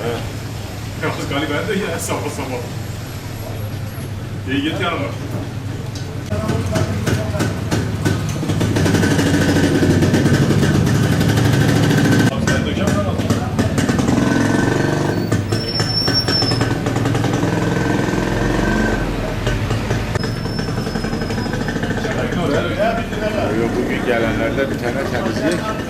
Yalnız galiba de ya sabah sabah. İyi git. Yok bugün gelenlerde bir tane temizlik.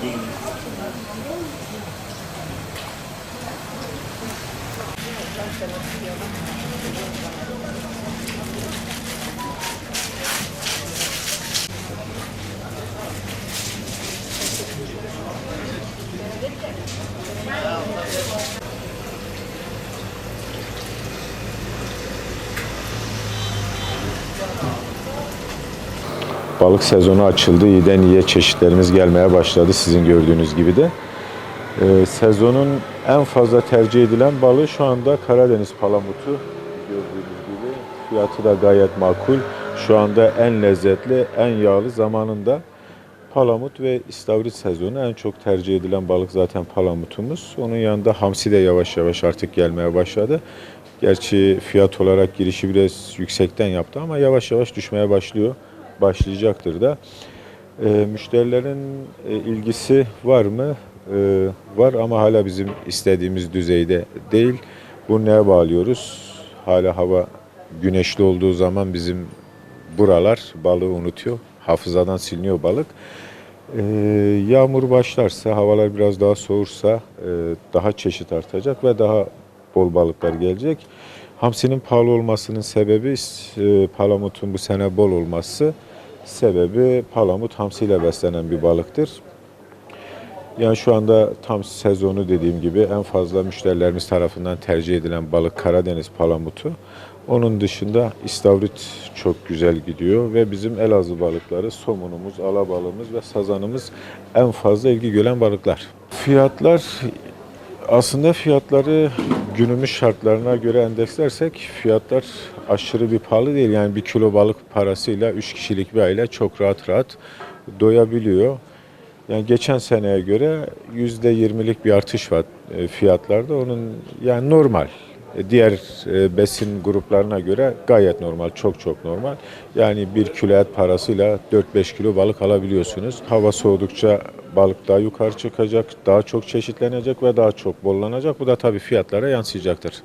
Teşekkür ederim. Balık sezonu açıldı. İyiden iyiye çeşitlerimiz gelmeye başladı sizin gördüğünüz gibi de. Ee, sezonun en fazla tercih edilen balığı şu anda Karadeniz palamutu. Gördüğünüz gibi fiyatı da gayet makul. Şu anda en lezzetli, en yağlı zamanında palamut ve istavrit sezonu en çok tercih edilen balık zaten palamutumuz. Onun yanında hamsi de yavaş yavaş artık gelmeye başladı. Gerçi fiyat olarak girişi biraz yüksekten yaptı ama yavaş yavaş düşmeye başlıyor. Başlayacaktır da. Ee, müşterilerin e, ilgisi var mı? Ee, var ama hala bizim istediğimiz düzeyde değil. Bu neye bağlıyoruz? Hala hava güneşli olduğu zaman bizim buralar balığı unutuyor. Hafızadan siliniyor balık. Ee, yağmur başlarsa, havalar biraz daha soğursa e, daha çeşit artacak ve daha bol balıklar gelecek. Hamsinin pahalı olmasının sebebi e, palamutun bu sene bol olması. Sebebi palamut hamsiyle beslenen bir balıktır. Yani şu anda tam sezonu dediğim gibi en fazla müşterilerimiz tarafından tercih edilen balık Karadeniz palamutu. Onun dışında istavrit çok güzel gidiyor ve bizim Elazığ balıkları somunumuz, alabalığımız ve sazanımız en fazla ilgi gören balıklar. Fiyatlar aslında fiyatları günümüz şartlarına göre endekslersek fiyatlar aşırı bir pahalı değil. Yani bir kilo balık parasıyla 3 kişilik bir aile çok rahat rahat doyabiliyor. Yani geçen seneye göre %20'lik bir artış var e, fiyatlarda. Onun yani normal. E, Diğer e, besin gruplarına göre gayet normal, çok çok normal. Yani bir kilo et parasıyla 4-5 kilo balık alabiliyorsunuz. Hava soğudukça balık daha yukarı çıkacak, daha çok çeşitlenecek ve daha çok bollanacak. Bu da tabii fiyatlara yansıyacaktır.